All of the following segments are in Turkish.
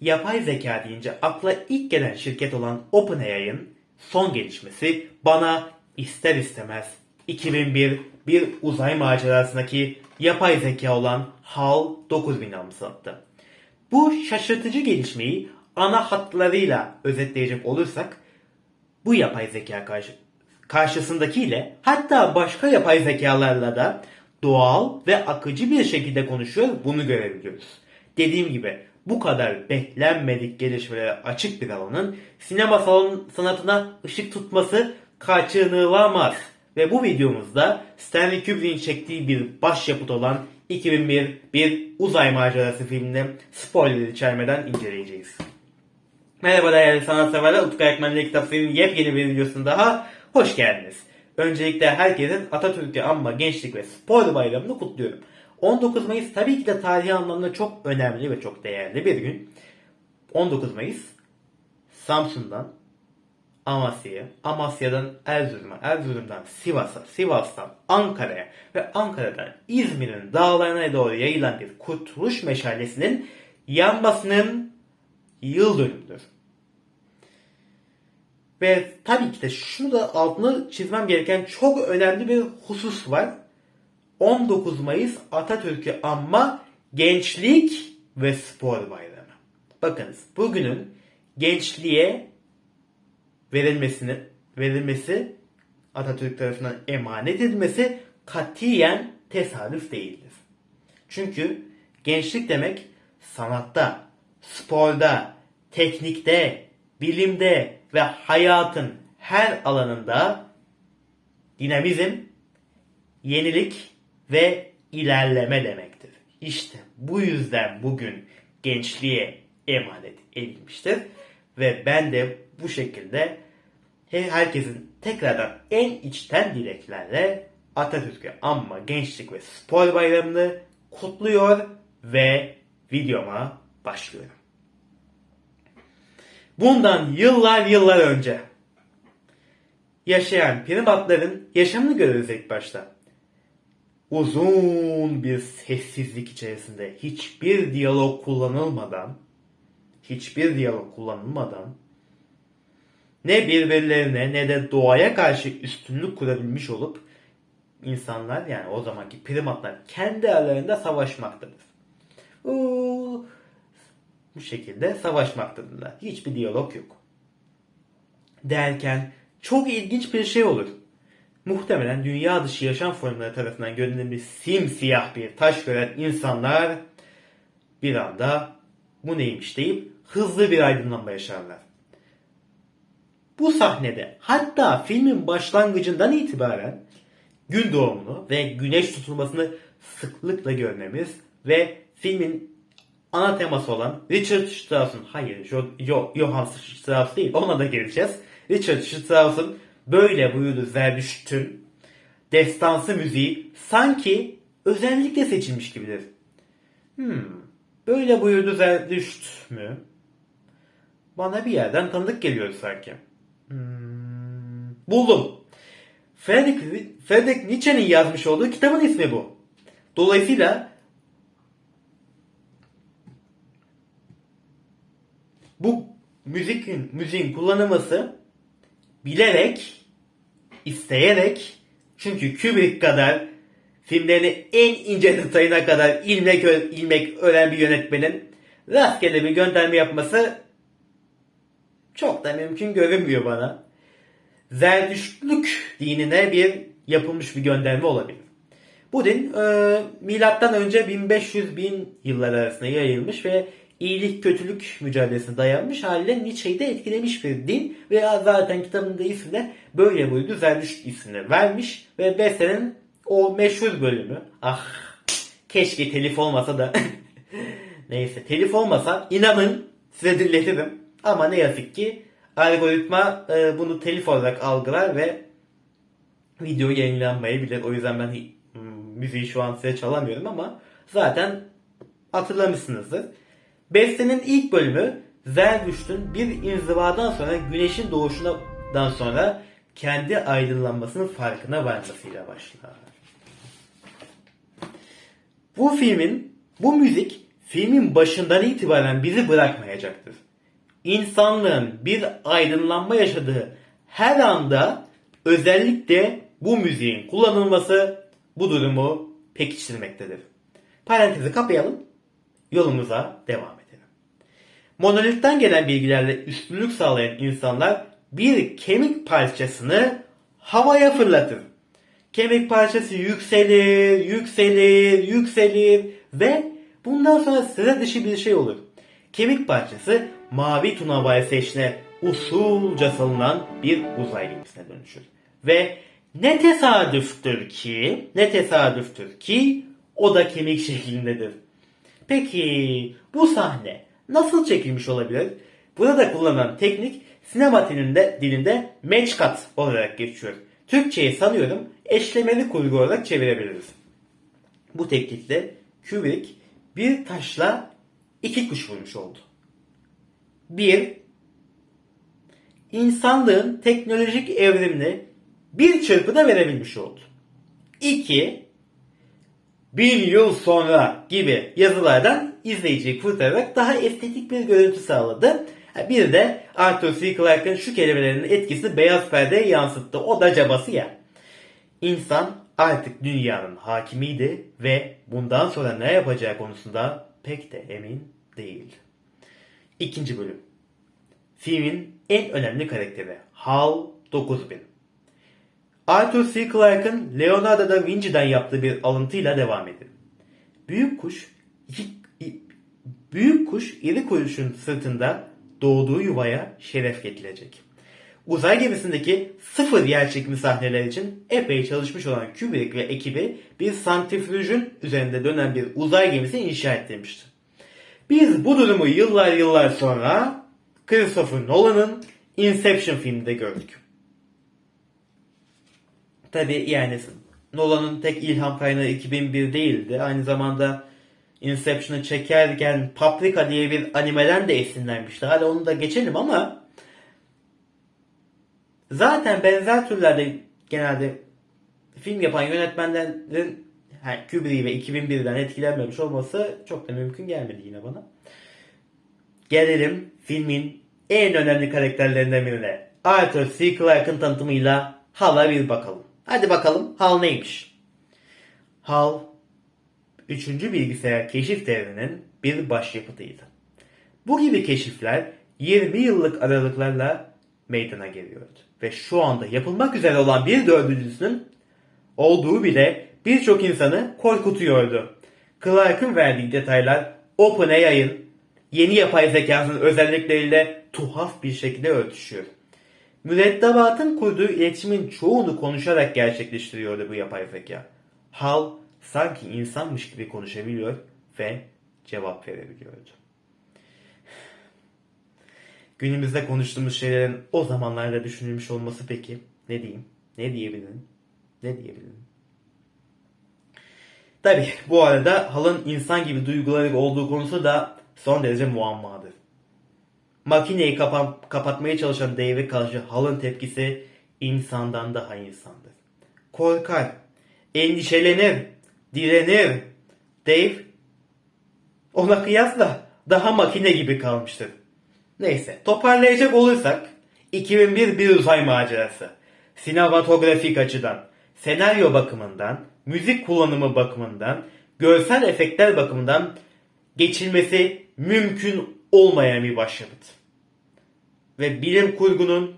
yapay zeka deyince akla ilk gelen şirket olan OpenAI'ın son gelişmesi bana ister istemez 2001 bir uzay macerasındaki yapay zeka olan HAL 9000 anımsattı. Bu şaşırtıcı gelişmeyi ana hatlarıyla özetleyecek olursak bu yapay zeka karşı, karşısındakiyle hatta başka yapay zekalarla da doğal ve akıcı bir şekilde konuşuyor bunu görebiliyoruz. Dediğim gibi bu kadar beklenmedik gelişmelere açık bir alanın sinema salon sanatına ışık tutması kaçınılamaz. Ve bu videomuzda Stanley Kubrick'in çektiği bir başyapıt olan 2001 bir uzay macerası filmini spoiler içermeden inceleyeceğiz. Merhaba değerli sanatseverler, Utku Ekmen'le Kitap Seri'nin yepyeni bir videosuna daha hoş geldiniz. Öncelikle herkesin Atatürk'ü anma gençlik ve spor bayramını kutluyorum. 19 Mayıs tabii ki de tarihi anlamda çok önemli ve çok değerli bir gün. 19 Mayıs Samsun'dan Amasya'ya, Amasya'dan Erzurum'a, Erzurum'dan Sivas'a, Sivas'tan Ankara'ya ve Ankara'dan İzmir'in dağlarına doğru yayılan bir kurtuluş meşalesinin yanmasının yıl dönümüdür. Ve tabii ki de şunu da altını çizmem gereken çok önemli bir husus var. 19 Mayıs Atatürk'ü anma gençlik ve spor bayramı. Bakınız bugünün gençliğe verilmesini verilmesi Atatürk tarafından emanet edilmesi katiyen tesadüf değildir. Çünkü gençlik demek sanatta, sporda, teknikte, bilimde ve hayatın her alanında dinamizm, yenilik ve ilerleme demektir. İşte bu yüzden bugün gençliğe emanet edilmiştir ve ben de bu şekilde herkesin tekrardan en içten dileklerle Atatürk'ü anma gençlik ve spor bayramını kutluyor ve videoma başlıyorum. Bundan yıllar yıllar önce yaşayan primatların yaşamını görürüz ilk başta. Uzun bir sessizlik içerisinde hiçbir diyalog kullanılmadan hiçbir diyalog kullanılmadan ne birbirlerine ne de doğaya karşı üstünlük kurabilmiş olup insanlar yani o zamanki primatlar kendi aralarında savaşmaktadır. Uuu, bu şekilde savaşmaktadırlar. Hiçbir diyalog yok. Derken çok ilginç bir şey olur. Muhtemelen dünya dışı yaşam formları tarafından görünümlü simsiyah bir taş gören insanlar bir anda bu neymiş deyip hızlı bir aydınlanma yaşarlar. Bu sahnede hatta filmin başlangıcından itibaren gün doğumunu ve güneş tutulmasını sıklıkla görmemiz ve filmin ana teması olan Richard Strauss'un hayır jo, jo, Johann Strauss değil ona da geleceğiz. Richard Strauss'un böyle buyurdu Zerdüşt'ün destansı müziği sanki özellikle seçilmiş gibidir. Hmm, böyle buyurdu Zerdüşt mü? Bana bir yerden tanıdık geliyor sanki. Hmm, buldum. Friedrich, Friedrich Nietzsche'nin yazmış olduğu kitabın ismi bu. Dolayısıyla bu müzikin müziğin kullanılması bilerek, isteyerek çünkü Kubrick kadar filmlerini en ince detayına kadar ilmek, ilmek öğren bir yönetmenin rastgele bir gönderme yapması çok da mümkün görünmüyor bana. Zerdüştlük dinine bir yapılmış bir gönderme olabilir. Bu din e, milattan önce 1500 bin yıllar arasında yayılmış ve iyilik kötülük mücadelesine dayanmış haliyle Nietzsche'yi de etkilemiş bir din ve zaten kitabında ismi de böyle buydu Zerdüşt ismini vermiş ve Besse'nin o meşhur bölümü ah keşke telif olmasa da neyse telif olmasa inanın size dinletirim ama ne yazık ki algoritma e, bunu telif olarak algılar ve video yayınlanmayabilir. O yüzden ben müziği şu an size çalamıyorum ama zaten hatırlamışsınızdır. Bestenin ilk bölümü Zerdüşt'ün bir inzivadan sonra güneşin doğuşundan sonra kendi aydınlanmasının farkına varmasıyla başlar. Bu filmin, bu müzik filmin başından itibaren bizi bırakmayacaktır. İnsanlığın bir aydınlanma yaşadığı her anda özellikle bu müziğin kullanılması bu durumu pekiştirmektedir. Parantezi kapayalım, yolumuza devam. Monolitten gelen bilgilerle üstünlük sağlayan insanlar bir kemik parçasını havaya fırlatır. Kemik parçası yükselir, yükselir, yükselir ve bundan sonra sıra dışı bir şey olur. Kemik parçası mavi tunavaya seçine usulca salınan bir uzay gemisine dönüşür. Ve ne tesadüftür ki, ne tesadüftür ki o da kemik şeklindedir. Peki bu sahne nasıl çekilmiş olabilir? Burada kullanılan teknik sinema dilinde, dilinde match cut olarak geçiyor. Türkçe'yi sanıyorum eşlemeli kurgu olarak çevirebiliriz. Bu teknikle Kubrick bir taşla iki kuş vurmuş oldu. Bir, insanlığın teknolojik evrimini bir çırpıda verebilmiş oldu. İki, bin yıl sonra gibi yazılardan izleyiciyi kurtararak daha estetik bir görüntü sağladı. Bir de Arthur C. Clarke'ın şu kelimelerinin etkisini beyaz perdeye yansıttı. O da cabası ya. İnsan artık dünyanın hakimiydi ve bundan sonra ne yapacağı konusunda pek de emin değil. İkinci bölüm. Filmin en önemli karakteri Hal 9000. Arthur C. Clarke'ın Leonardo da Vinci'den yaptığı bir alıntıyla devam edelim. Büyük kuş iki, büyük kuş iri kuşun sırtında doğduğu yuvaya şeref getirecek. Uzay gemisindeki sıfır yer çekimi sahneler için epey çalışmış olan Kubrick ve ekibi bir santrifüjün üzerinde dönen bir uzay gemisi inşa ettirmişti. Biz bu durumu yıllar yıllar sonra Christopher Nolan'ın Inception filminde gördük. Tabi yani Nolan'ın tek ilham kaynağı 2001 değildi. Aynı zamanda Inception'ı çekerken Paprika diye bir animeden de esinlenmişti. Hadi onu da geçelim ama zaten benzer türlerde genelde film yapan yönetmenlerin yani Kubrick ve 2001'den etkilenmemiş olması çok da mümkün gelmedi yine bana. Gelelim filmin en önemli karakterlerinden birine. Arthur C. Clarke'ın tanıtımıyla Hal'a bir bakalım. Hadi bakalım Hal neymiş? Hal 3. bilgisayar keşif devrinin bir başyapıtıydı. Bu gibi keşifler 20 yıllık aralıklarla meydana geliyordu. Ve şu anda yapılmak üzere olan bir dördüncüsünün olduğu bile birçok insanı korkutuyordu. Clark'ın verdiği detaylar OpenAI'ın yeni yapay zekasının özellikleriyle tuhaf bir şekilde örtüşüyor. Mürettebatın kurduğu iletişimin çoğunu konuşarak gerçekleştiriyordu bu yapay zeka. Hal sanki insanmış gibi konuşabiliyor ve cevap verebiliyordu. Günümüzde konuştuğumuz şeylerin o zamanlarda düşünülmüş olması peki ne diyeyim? Ne diyebilirim? Ne diyebilirim? Tabi bu arada halın insan gibi duyguları olduğu konusu da son derece muammadır. Makineyi kapan, kapatmaya çalışan Dave'e karşı halın tepkisi insandan daha insandır. Korkar, endişelenir, direnir. Dave ona kıyasla daha makine gibi kalmıştır. Neyse toparlayacak olursak 2001 bir uzay macerası. Sinematografik açıdan, senaryo bakımından, müzik kullanımı bakımından, görsel efektler bakımından geçilmesi mümkün olmayan bir başyapıt. Ve bilim kurgunun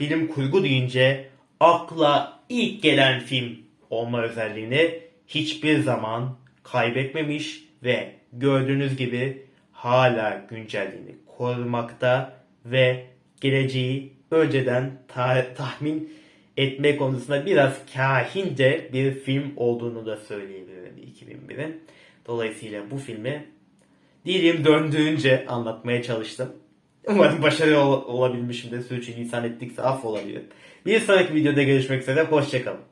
bilim kurgu deyince akla ilk gelen film olma özelliğini hiçbir zaman kaybetmemiş ve gördüğünüz gibi hala güncelliğini korumakta ve geleceği önceden ta- tahmin etme konusunda biraz kahince bir film olduğunu da söyleyebilirim 2001'in. Dolayısıyla bu filmi dilim döndüğünce anlatmaya çalıştım. Umarım başarılı ol- olabilmişimdir. Sürçülisan ettikse affolabilir. Bir sonraki videoda görüşmek üzere. Hoşçakalın.